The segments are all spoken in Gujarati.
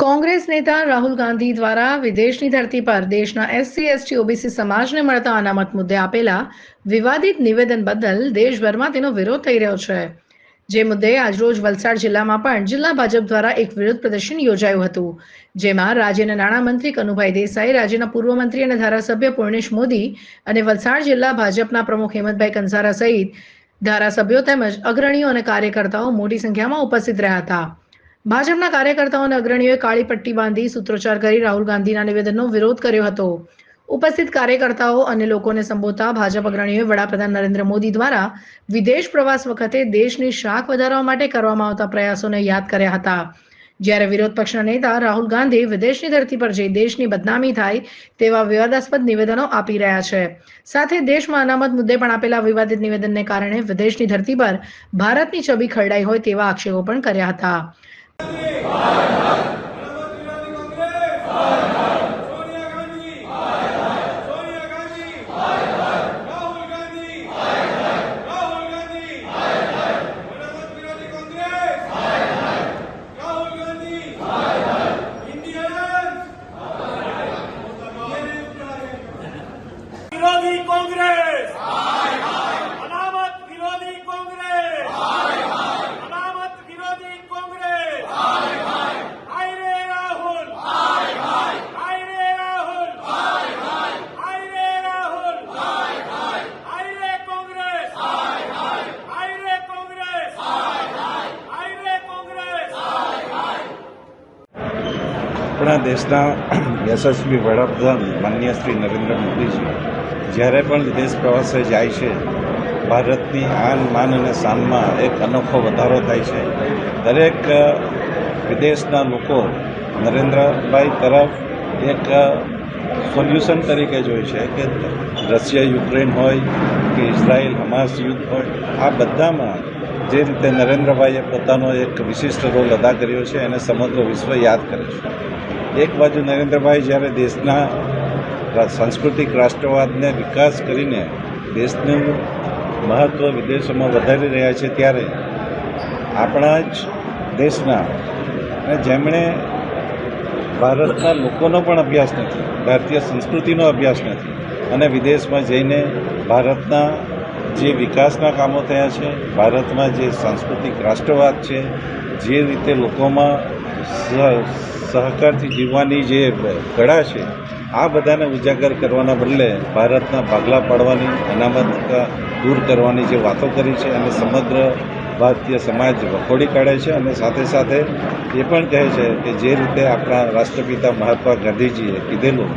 કોંગ્રેસ નેતા રાહુલ ગાંધી દ્વારા વિદેશની ધરતી પર દેશના એસસી, એસટી, ઓબીસી સમાજને મળતા અનામત મુદ્દે આપેલા વિવાદિત નિવેદન બદલ દેશભરમાં તેનો વિરોધ થઈ રહ્યો છે. જે મુદ્દે આજરોજ વલસાડ જિલ્લામાં પણ જિલ્લા ભાજપ દ્વારા એક વિરોધ પ્રદર્શન યોજાયું હતું. જેમાં રાજ્યના નાણામંત્રી કનુભાઈ દેસાઈ, રાજ્યના પૂર્વ મંત્રી અને ધારાસભ્ય પૂર્ણેશ મોદી અને વલસાડ જિલ્લા ભાજપના પ્રમુખ હેમંતભાઈ કંસારા સહિત ધારાસભ્યો તેમજ અગ્રણીઓ અને કાર્યકર્તાઓ મોટી સંખ્યામાં ઉપસ્થિત રહ્યા હતા. ભાજપના કાર્યકર્તાઓ અને અગ્રણીઓએ કાળી પટ્ટી બાંધી સૂત્રોચ્ચાર કરી રાહુલ ગાંધીના નિવેદનનો વિરોધ કર્યો હતો. ઉપસ્થિત કાર્યકર્તાઓ અને લોકોને સંબોધતા ભાજપ અગ્રણીઓએ વડાપ્રધાન નરેન્દ્ર મોદી દ્વારા વિદેશ પ્રવાસ વખતે દેશની શાખ વધારવા માટે કરવામાં આવતા પ્રયાસોને યાદ કર્યા હતા. જ્યારે વિરોધ પક્ષના નેતા રાહુલ ગાંધી વિદેશની ધરતી પર જઈ દેશની બદનામી થાય તેવા વિવાદાસ્પદ નિવેદનો આપી રહ્યા છે. સાથે દેશમાં અનામત મુદ્દે પણ આપેલા વિવાદિત નિવેદનને કારણે વિદેશની ધરતી પર ભારતની છબી ખરડાઈ હોય તેવા આક્ષેપો પણ કર્યા હતા. 화이팅! આપણા દેશના યશસ્વી વડાપ્રધાન માનનીય શ્રી નરેન્દ્ર મોદીજી, જ્યારે પણ વિદેશ પ્રવાસે જાય છે, ભારતની આન, માન અને શાનમાં એક અનોખો વધારો થાય છે. દરેક વિદેશના લોકો નરેન્દ્રભાઈ તરફ એક સોલ્યુશન તરીકે જોઈ છે કે રશિયા, યુક્રેન હોય કે ઇઝરાયલ, હમાસ યુદ્ધ હોય, આ બધામાં જે રીતે નરેન્દ્રભાઈએ પોતાનો એક વિશિષ્ટ રોલ અદા કર્યો છે, એને સમગ્ર વિશ્વ યાદ કરે છે. એક બાજુ નરેન્દ્રભાઈ જ્યારે દેશના સાંસ્કૃતિક રાષ્ટ્રવાદને વિકાસ કરીને દેશનું મહત્ત્વ વિદેશોમાં વધારી રહ્યા છે, ત્યારે આપણા જ દેશના જેમણે ભારતના લોકોનો પણ અભ્યાસ નથી, ભારતીય સંસ્કૃતિનો અભ્યાસ નથી અને વિદેશમાં જઈને ભારતના જે વિકાસના કામો થયા છે ભારતમાં જે સાંસ્કૃતિક રાષ્ટ્રવાદ છે, જે રીતે લોકોમાં સહ- સહકારથી જીવવાની જે કળા છે, આ બધાને ઉજાગર કરવાના બદલે ભારતના ભાગલા પાડવાની, અનામત દૂર કરવાની જે વાતો કરી છે અને સમગ્ર ભારતીય સમાજ વખોડી કાઢે છે અને સાથે સાથે એ પણ કહે છે કે જે રીતે આપણા રાષ્ટ્રપિતા મહાત્મા ગાંધીજીએ કીધેલું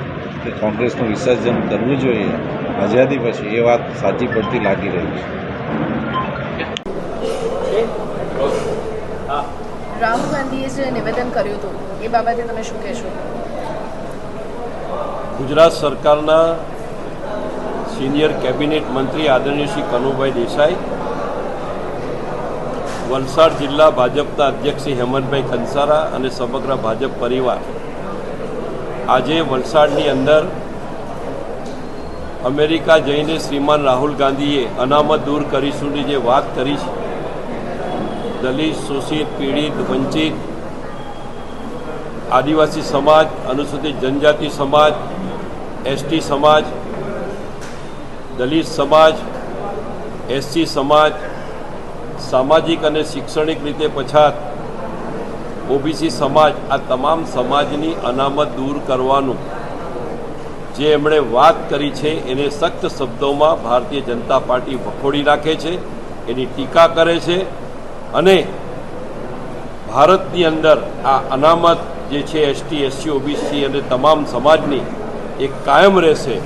કે કોંગ્રેસનું વિસર્જન કરવું જોઈએ આઝાદી પછી એ વાત સાચી પડતી લાગી રહી છે. રાહુલ ગાંધીએ જે નિવેદન કર્યું હતું એ બાબતે તમે શું કહેશો? ગુજરાત સરકારના સિનિયર કેબિનેટ મંત્રી આદરણીય શ્રી કનુભાઈ દેસાઈ વલસાડ જિલ્લા ભાજપના અધ્યક્ષ શ્રી હેમંતભાઈ કંસારા અને સમગ્ર ભાજપ પરિવાર આજે વલસાડની અંદર અમેરિકા જઈને શ્રીમાન રાહુલ ગાંધીએ અનામત દૂર કરીશુંની જે વાત કરી છે. દલિત, શોષિત, પીડિત, વંચિત, આદિવાસી સમાજ, અનુસૂચિત જનજાતિ સમાજ એસટી સમાજ, દલિત સમાજ એસસી સમાજ, સામાજિક અને શૈક્ષણિક રીતે પછાત ઓબીસી સમાજ આ તમામ સમાજની અનામત દૂર કરવાનું જે એમણે વાત કરી છે એને સખ્ત શબ્દોમાં ભારતીય જનતા પાર્ટી વખોડી રાખે છે, એની ટીકા કરે છે અને ભારતની અંદર આ અનામત જે છે, એસટી, એસસી, ઓબીસી અને તમામ સમાજની એ કાયમ રહેશે.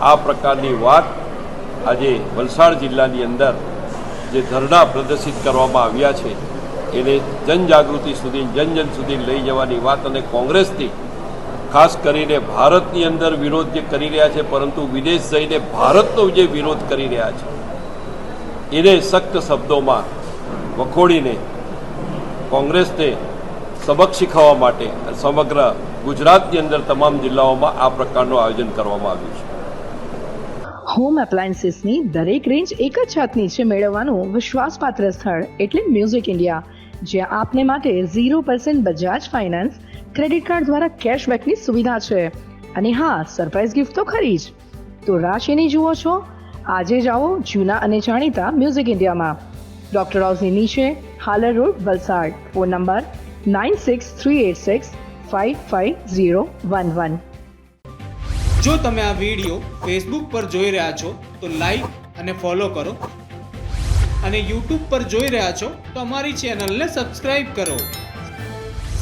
આ પ્રકારની વાત આજે વલસાડ જિલ્લાની અંદર જે ધરણા પ્રદર્શિત કરવામાં આવ્યા છે, એને જનજાગૃતિ સુધી, જન જન સુધી લઈ જવાની વાત અને કોંગ્રેસથી ખાસ કરીને ભારતની અંદર વિરોધ જે કરી રહ્યા છે, પરંતુ વિદેશ જઈને ભારતનો જે વિરોધ કરી રહ્યા છે, એને સખ્ત શબ્દોમાં વખોડીને કોંગ્રેસને સબક શીખવવા માટે સમગ્ર ગુજરાતની અંદર તમામ જિલ્લાઓમાં આ પ્રકારનું આયોજન કરવામાં આવ્યું છે. હોમ એપ્લાયન્સીસની દરેક રેન્જ એક જ છત નીચે મેળવવાનું વિશ્વાસપાત્ર સ્થળ એટલે મ્યુઝિક ઇન્ડિયા જ્યાં આપને માટે zero percent Bajaj finance credit card દ્વારા કેશબેકની સુવિધા છે. અને હા સરપ્રાઈઝ ગિફ્ટ તો ખરી જ. તો રાશિની શેની જુઓ છો. આજે જાઓ જૂના અને જાણીતા મ્યુઝિક ઇન્ડિયામાં ડોક્ટર હાઉસની નીચે Halar road Valsad. Phone number nine six three eight six five five zero one one જો તમે આ વીડિયો ફેસબુક પર જોઈ રહ્યા છો, તો લાઈક અને ફોલો કરો. અને યુટ્યુબ પર જોઈ રહ્યા છો, તો અમારી ચેનલને સબસ્ક્રાઈબ કરો.